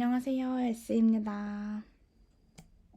안녕하세요, S입니다.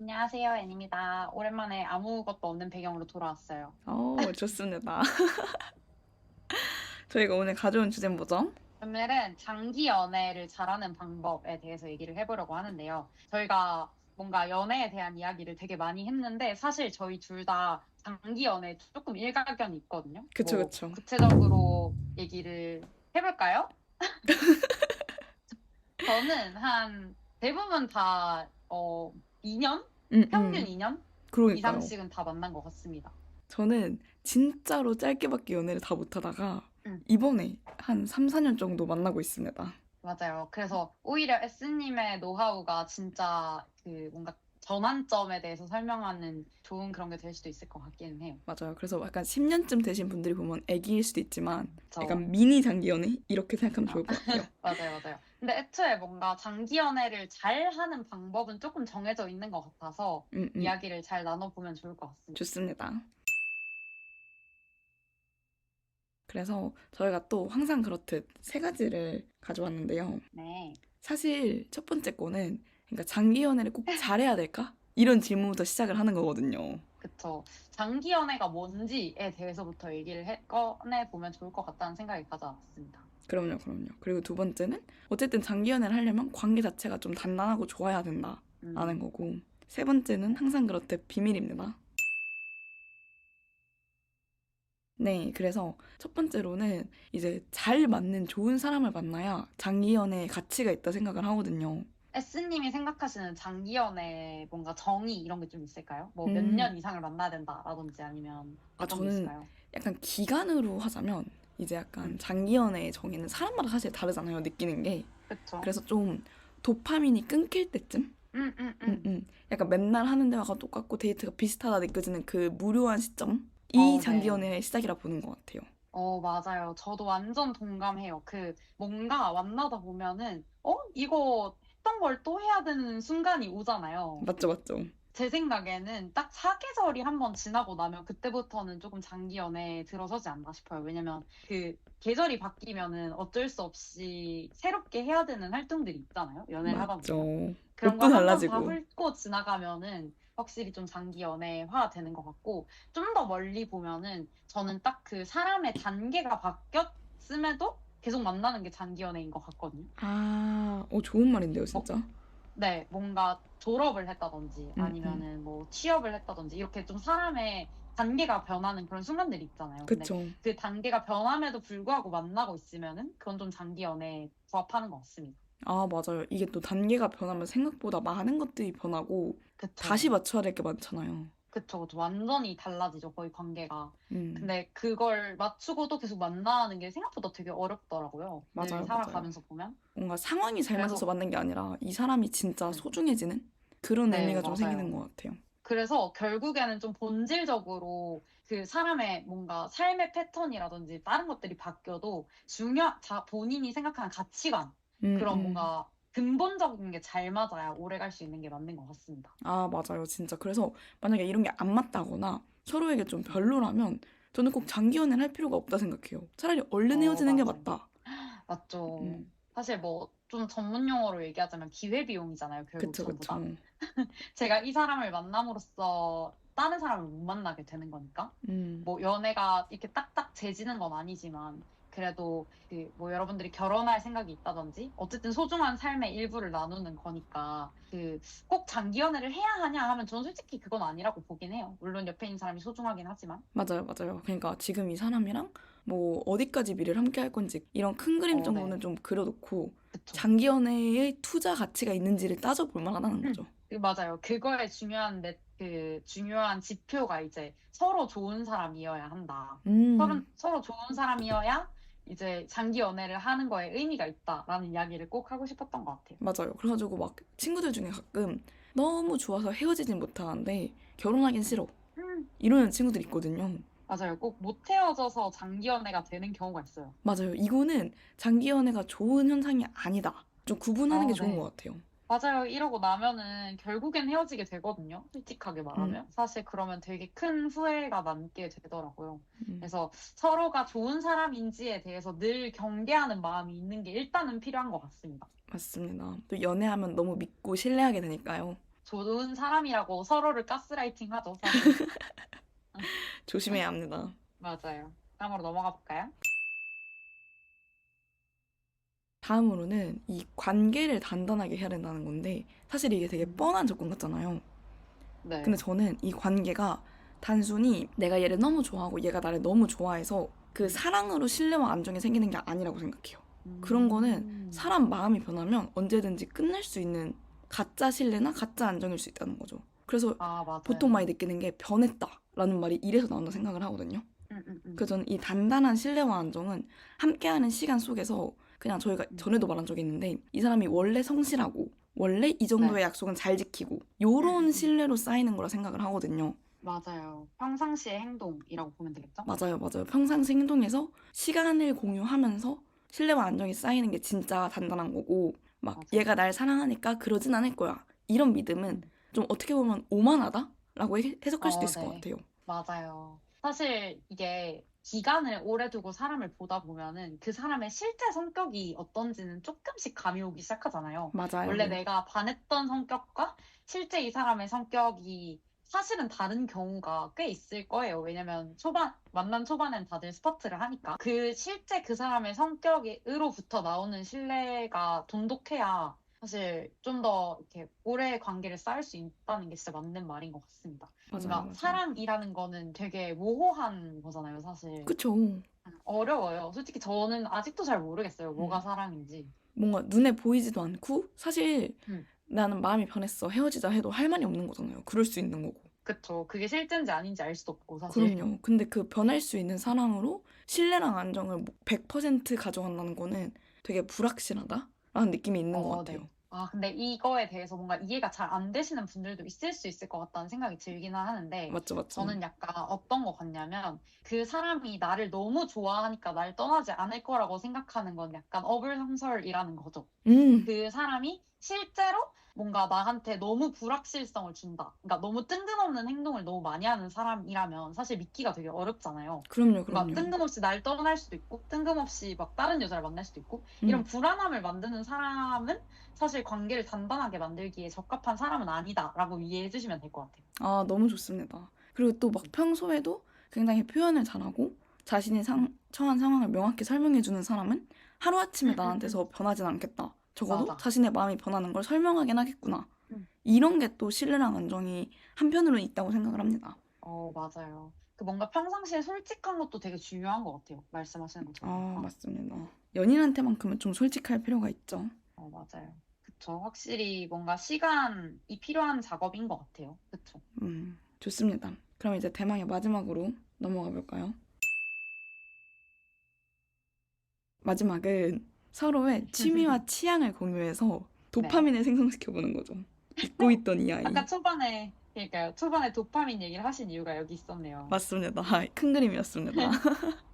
안녕하세요, 앤입니다. 오랜만에 아무것도 없는 배경으로 돌아왔어요. 어, 좋습니다. 저희가 오늘 가져온 주제는 뭐죠? 오늘은 장기 연애를 잘하는 방법에 대해서 얘기를 해보려고 하는데요. 저희가 뭔가 연애에 대한 이야기를 되게 많이 했는데 사실 저희 둘 다 장기 연애에 조금 일가견이 있거든요. 그쵸, 뭐 그쵸. 구체적으로 얘기를 해볼까요? 저는 한 대부분 다 어, 2년? 음, 평균 음, 2년 그러니까요. 이상씩은 다 만난 것 같습니다. 저는 진짜로 짧게밖에 연애를 다 못하다가 음. 이번에 한 3, 4년 정도 만나고 있습니다. 맞아요. 그래서 오히려 S님의 노하우가 진짜 그 뭔가 전환점에 대해서 설명하는 좋은 그런 게 될 수도 있을 것 같기는 해요. 맞아요. 그래서 약간 10년쯤 되신 분들이 보면 애기일 수도 있지만 저 약간 미니 장기 연애 이렇게 생각하면 좋을 것 같아요. 맞아요, 맞아요. 근데 애초에 뭔가 장기 연애를 잘 하는 방법은 조금 정해져 있는 것 같아서 음, 음, 이야기를 잘 나눠보면 좋을 것 같습니다. 좋습니다. 그래서 저희가 또 항상 그렇듯 세 가지를 가져왔는데요. 네. 사실 첫 번째 거는 그러니까 장기 연애를 꼭 잘해야 될까? 이런 질문부터 시작을 하는 거거든요. 그쵸. 장기 연애가 뭔지에 대해서부터 얘기를 해, 꺼내 보면 좋을 것 같다는 생각이 가져왔습니다. 그럼요, 그럼요. 그리고 두 번째는 어쨌든 장기 연애를 하려면 관계 자체가 좀 단단하고 좋아야 된다라는 음, 거고 세 번째는 항상 그렇듯 비밀입니다. 네, 그래서 첫 번째로는 이제 잘 맞는 좋은 사람을 만나야 장기 연애에 가치가 있다 생각을 하거든요. S님이 생각하시는 장기 연애 뭔가 정의 이런 게 좀 있을까요? 뭐 몇 음. 년 이상을 만나야 된다라든지 아니면 아, 어떤 게 저는 있을까요? 약간 기간으로 하자면 이제 약간 장기 연애의 정의는 사람마다 사실 다르잖아요, 느끼는 게. 그쵸. 그래서 좀 도파민이 끊길 때쯤? 음, 음, 음, 음. 음. 약간 맨날 하는 대화가 똑같고 데이트가 비슷하다 느껴지는 그 무료한 시점? 이 어, 장기 네. 연애의 시작이라 보는 것 같아요. 어, 맞아요. 저도 완전 동감해요. 그 뭔가 만나다 보면은 어? 이거 했던 걸 또 해야 되는 순간이 오잖아요. 맞죠, 맞죠. 제 생각에는 딱 사계절이 한번 지나고 나면 그때부터는 조금 장기 연애에 들어서지 않나 싶어요. 왜냐면 그 계절이 바뀌면은 어쩔 수 없이 새롭게 해야 되는 활동들이 있잖아요. 연애를 하다. 보면. 그런 거 한번다 달라지고. 훑고 지나가면은 확실히 좀 장기 연애화 되는 것 같고 좀 더 멀리 보면은 저는 딱 그 사람의 단계가 바뀌었음에도 계속 만나는 게 장기 연애인 것 같거든요. 아, 어, 좋은 말인데요, 진짜. 네, 뭔가 졸업을 했다든지 음, 아니면은 뭐 취업을 했다든지 이렇게 좀 사람의 단계가 변하는 그런 순간들이 있잖아요. 근데 그쵸. 그 단계가 변함에도 불구하고 만나고 있으면은 그건 좀 장기 연애에 부합하는 것 같습니다. 아, 맞아요. 이게 또 단계가 변하면 생각보다 많은 것들이 변하고 그쵸. 다시 맞춰야 될 게 많잖아요. 그쵸, 그쵸. 완전히 달라지죠, 거의 관계가. 음, 근데 그걸 맞추고도 계속 만나는 게 생각보다 되게 어렵더라고요. 늘 맞아요, 살아가면서 보면. 뭔가 상황이 잘 그래서- 맞아서 맞는 게 아니라 이 사람이 진짜 네. 소중해지는 그런 네, 의미가 좀 맞아요. 생기는 것 같아요. 그래서 결국에는 좀 본질적으로 그 사람의 뭔가 삶의 패턴이라든지 다른 것들이 바뀌어도 중요, 자, 본인이 생각하는 가치관, 음, 그런 음. 뭔가 근본적인 게 잘 맞아야 오래 갈 수 있는 게 맞는 것 같습니다. 아, 맞아요. 진짜. 그래서 만약에 이런 게 안 맞다거나 서로에게 좀 별로라면 저는 꼭 장기 연애를 할 필요가 없다 생각해요. 차라리 얼른 어, 헤어지는 게 맞아요. 맞다. 맞죠. 음. 사실 뭐 좀 전문 용어로 얘기하자면 기회비용이잖아요, 결국 그쵸, 전부 다. 그쵸. 제가 이 사람을 만남으로써 다른 사람을 못 만나게 되는 거니까. 음, 뭐 연애가 이렇게 딱딱 재지는 건 아니지만 그래도 그 뭐 여러분들이 결혼할 생각이 있다든지 어쨌든 소중한 삶의 일부를 나누는 거니까 그 꼭 장기 연애를 해야 하냐 하면 저는 솔직히 그건 아니라고 보긴 해요. 물론 옆에 있는 사람이 소중하긴 하지만. 맞아요, 맞아요. 그러니까 지금 이 사람이랑 뭐 어디까지 미래를 함께 할 건지 이런 큰 그림 어, 정도는 네. 좀 그려놓고 그쵸. 장기 연애의 투자 가치가 있는지를 따져볼 만하다는 거죠. 그 맞아요. 그거에 중요한 내, 그 중요한 지표가 이제 서로 좋은 사람이어야 한다. 서로, 음, 서로 좋은 사람이어야 이제 장기 연애를 하는 거에 의미가 있다라는 이야기를 꼭 하고 싶었던 것 같아요. 맞아요. 그래가지고 막 친구들 중에 가끔 너무 좋아서 헤어지진 못하는데 결혼하긴 싫어. 음, 이러는 친구들 있거든요. 맞아요. 꼭 못 헤어져서 장기 연애가 되는 경우가 있어요. 맞아요. 이거는 장기 연애가 좋은 현상이 아니다. 좀 구분하는 어, 게 좋은 네. 것 같아요. 맞아요. 이러고 나면은 결국엔 헤어지게 되거든요. 솔직하게 말하면. 사실 그러면 되게 큰 후회가 남게 되더라고요. 음, 그래서 서로가 좋은 사람인지에 대해서 늘 경계하는 마음이 있는 게 일단은 필요한 것 같습니다. 맞습니다. 또 연애하면 너무 믿고 신뢰하게 되니까요. 좋은 사람이라고 서로를 가스라이팅 하죠. 조심해야 합니다. 맞아요. 다음으로 넘어가 볼까요? 다음으로는 이 관계를 단단하게 해야 된다는 건데 사실 이게 되게 뻔한 접근 같잖아요. 네. 근데 저는 이 관계가 단순히 내가 얘를 너무 좋아하고 얘가 나를 너무 좋아해서 그 사랑으로 신뢰와 안정이 생기는 게 아니라고 생각해요. 그런 거는 음. 사람 마음이 변하면 언제든지 끝날 수 있는 가짜 신뢰나 가짜 안정일 수 있다는 거죠. 그래서 아. 보통 많이 느끼는 게 변했다라는 말이 이래서 나온다 생각을 하거든요. 음, 음, 음. 그래서 저는 이 단단한 신뢰와 안정은 함께하는 시간 속에서 그냥 저희가 음. 전에도 말한 적이 있는데 이 사람이 원래 성실하고 원래 이 정도의 약속은 잘 지키고 네. 요런 음. 신뢰로 쌓이는 거라 생각을 하거든요. 맞아요. 평상시의 행동이라고 보면 되겠죠? 맞아요, 맞아요. 평상시 행동에서 시간을 공유하면서 신뢰와 안정이 쌓이는 게 진짜 단단한 거고 막 맞아요. 얘가 날 사랑하니까 그러진 않을 거야. 이런 믿음은 좀 어떻게 보면 오만하다라고 해- 해석할 수도 어, 있을 것 네. 같아요. 맞아요. 사실 이게 기간을 오래 두고 사람을 보다 보면은 그 사람의 실제 성격이 어떤지는 조금씩 감이 오기 시작하잖아요. 맞아요. 원래 내가 반했던 성격과 실제 이 사람의 성격이 사실은 다른 경우가 꽤 있을 거예요. 왜냐면 초반, 만난 초반엔 다들 스타트를 하니까. 그 실제 그 사람의 성격으로부터 나오는 신뢰가 돈독해야 사실 좀 더 이렇게 오래 관계를 쌓을 수 있다는 게 진짜 맞는 말인 것 같습니다. 맞아요, 맞아요. 사랑이라는 거는 되게 모호한 거잖아요, 사실. 그쵸. 어려워요. 솔직히 저는 아직도 잘 모르겠어요. 뭐가 음. 사랑인지. 뭔가 눈에 보이지도 않고 사실 음. 나는 마음이 변했어 헤어지자 해도 할 말이 없는 거잖아요. 그럴 수 있는 거고. 그쵸. 그게 실제인지 아닌지 알 수도 없고, 사실. 그럼요. 근데 그 변할 수 있는 사랑으로 신뢰랑 안정을 100% 가져간다는 거는 되게 불확실하다 라는 느낌이 있는 것 어, 같아요. 네. 아, 근데 이거에 대해서 뭔가 이해가 잘 안 되시는 분들도 있을 수 있을 것 같다는 생각이 들기는 하는데, 맞죠, 맞죠. 저는 약간 어떤 것 같냐면, 그 사람이 나를 너무 좋아하니까 날 떠나지 않을 거라고 생각하는 건 약간 어불성설이라는 거죠. 음, 그 사람이 실제로 뭔가 나한테 너무 불확실성을 준다. 그러니까 너무 뜬금없는 행동을 너무 많이 하는 사람이라면 사실 믿기가 되게 어렵잖아요. 그럼요, 그럼요. 뜬금없이 날 떠날 수도 있고, 뜬금없이 막 다른 여자를 만날 수도 있고, 음, 이런 불안함을 만드는 사람은 사실 관계를 단단하게 만들기에 적합한 사람은 아니다라고 이해해 주시면 될 것 같아요. 아, 너무 좋습니다. 그리고 또 막 평소에도 굉장히 표현을 잘하고 자신이 상, 처한 상황을 명확히 설명해 주는 사람은 하루아침에 음, 음, 나한테서 변하진 않겠다. 적어도 맞아. 자신의 마음이 변하는 걸 설명하긴 하겠구나. 음. 이런 게 또 신뢰랑 안정이 한편으로는 있다고 생각을 합니다. 어, 맞아요. 그 뭔가 평상시에 솔직한 것도 되게 중요한 것 같아요. 말씀하시는 것처럼. 아, 맞습니다. 연인한테만큼은 좀 솔직할 필요가 있죠. 어, 맞아요. 그쵸. 확실히 뭔가 시간이 필요한 작업인 것 같아요. 그쵸. 음, 좋습니다. 그럼 이제 대망의 마지막으로 넘어가 볼까요? 마지막은 서로의 취미와 취향을 공유해서 도파민을 생성시켜 보는 거죠. 잊고 있던 이 아이. 아까 초반에, 그러니까요. 초반에 도파민 얘기를 하신 이유가 여기 있었네요. 맞습니다. 큰 그림이었습니다.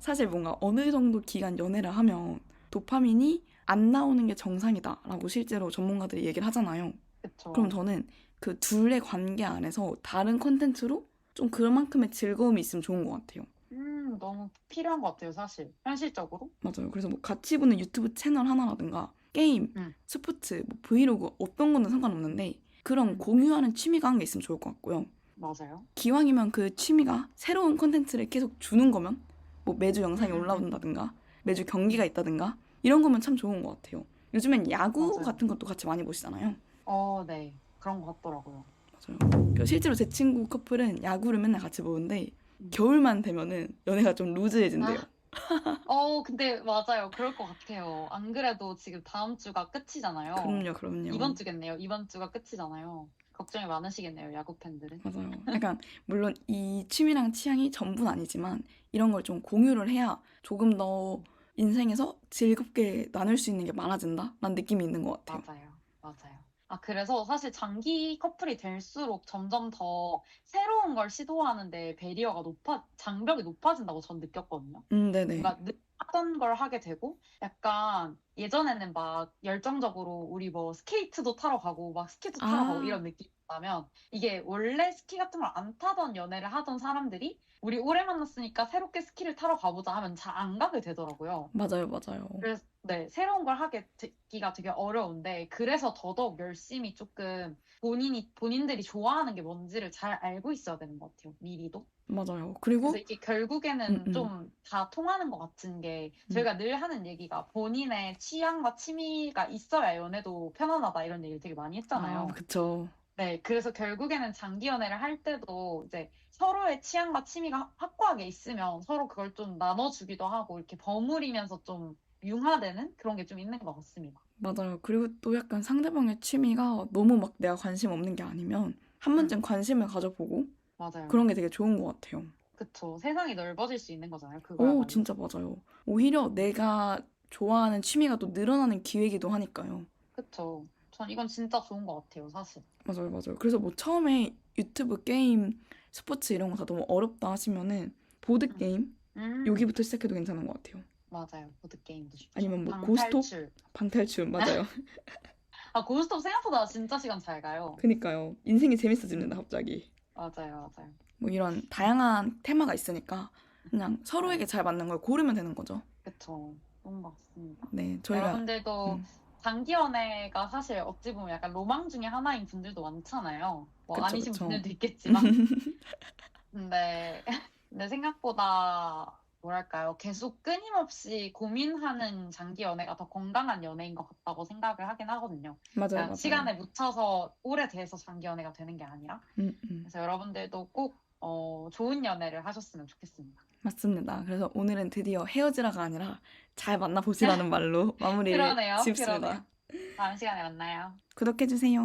사실 뭔가 어느 정도 기간 연애를 하면 도파민이 안 나오는 게 정상이다라고 실제로 전문가들이 얘기를 하잖아요. 그쵸. 그럼 저는 그 둘의 관계 안에서 다른 콘텐츠로 좀 그만큼의 즐거움이 있으면 좋은 것 같아요. 음, 너무 필요한 것 같아요, 사실. 현실적으로. 맞아요. 그래서 뭐 같이 보는 유튜브 채널 하나라든가 게임, 음. 스포츠, 뭐 브이로그 어떤 거는 상관없는데 그런 음. 공유하는 취미가 한 게 있으면 좋을 것 같고요. 맞아요. 기왕이면 그 취미가 새로운 콘텐츠를 계속 주는 거면 뭐 매주 영상이 음. 올라온다든가 매주 경기가 있다든가 이런 거면 참 좋은 것 같아요. 요즘엔 야구 맞아요. 같은 것도 같이 많이 보시잖아요. 어, 네. 그런 것 같더라고요. 맞아요. 그 실제로 제 친구 커플은 야구를 맨날 같이 보는데 음. 겨울만 되면은 연애가 좀 루즈해진대요. 어, 근데 맞아요. 그럴 것 같아요. 안 그래도 지금 다음 주가 끝이잖아요. 그럼요, 그럼요. 이번 주겠네요. 이번 주가 끝이잖아요. 걱정이 많으시겠네요, 야구 팬들은. 맞아요. 약간 물론 이 취미랑 취향이 전부는 아니지만 이런 걸 좀 공유를 해야 조금 더 인생에서 즐겁게 나눌 수 있는 게 많아진다라는 느낌이 있는 것 같아요. 맞아요. 맞아요. 아, 그래서 사실 장기 커플이 될수록 점점 더 새로운 걸 시도하는데 베리어가 높아, 장벽이 높아진다고 전 느꼈거든요. 음, 네네. 뭔가 느- 하던 걸 하게 되고 약간 예전에는 막 열정적으로 우리 뭐 스케이트도 타러 가고 막 스키도 타러 아. 가고 이런 느낌 이었다면 이게 원래 스키 같은 걸 안 타던 연애를 하던 사람들이 우리 오래 만났으니까 새롭게 스키를 타러 가보자 하면 잘 안 가게 되더라고요. 맞아요, 맞아요. 그래서 네, 새로운 걸 하게 되기가 되게 어려운데 그래서 더더욱 열심히 조금 본인이 본인들이 좋아하는 게 뭔지를 잘 알고 있어야 되는 것 같아요. 미리도. 맞아요. 그리고 그래서 이게 결국에는 음, 음. 좀다 통하는 것 같은 게 음. 저희가 늘 하는 얘기가 본인의 취향과 취미가 있어야 연애도 편안하다 이런 얘기를 되게 많이 했잖아요. 아, 그쵸. 네, 그래서 결국에는 장기 연애를 할 때도 이제 서로의 취향과 취미가 확고하게 있으면 서로 그걸 좀 나눠주기도 하고 이렇게 버무리면서 좀 융화되는 그런 게 좀 있는 것 같습니다. 맞아요. 그리고 또 약간 상대방의 취미가 너무 막 내가 관심 없는 게 아니면 한 번쯤 관심을 가져보고 맞아요. 그런 게 되게 좋은 것 같아요. 그쵸. 세상이 넓어질 수 있는 거잖아요. 오, 그거야말로. 진짜 맞아요. 오히려 내가 좋아하는 취미가 또 늘어나는 기회이기도 하니까요. 그쵸. 전 이건 진짜 좋은 것 같아요, 사실. 맞아요, 맞아요. 그래서 뭐 처음에 유튜브 게임, 스포츠 이런 거 다 너무 어렵다 하시면은 보드 게임 음, 여기부터 시작해도 괜찮은 것 같아요. 맞아요. 보드게임도 좋죠. 아니면 뭐 고스톱? 방탈출. 방탈출 맞아요. 아, 고스톱 생각보다 진짜 시간 잘 가요. 그니까요. 인생이 재밌어집니다, 갑자기. 맞아요, 맞아요. 뭐 이런 다양한 테마가 있으니까 그냥 서로에게 잘 맞는 걸 고르면 되는 거죠. 그쵸. 좋은 것 같습니다. 네, 저희가 여러분들도 음. 장기 연애가 사실 어찌 보면 약간 로망 중에 하나인 분들도 많잖아요. 뭐 그쵸, 아니신 그쵸. 분들도 있겠지만. 근데, 근데 생각보다 뭐랄까요. 계속 끊임없이 고민하는 장기 연애가 더 건강한 연애인 것 같다고 생각을 하긴 하거든요. 맞아요, 그냥 맞아요. 시간에 묻혀서 오래 돼서 장기 연애가 되는 게 아니라. 음, 음. 그래서 여러분들도 꼭 어, 좋은 연애를 하셨으면 좋겠습니다. 맞습니다. 그래서 오늘은 드디어 헤어지라가 아니라 잘 만나보시라는 말로 마무리를 그러네요. 짓습니다. 그러네요. 다음 시간에 만나요. 구독해주세요.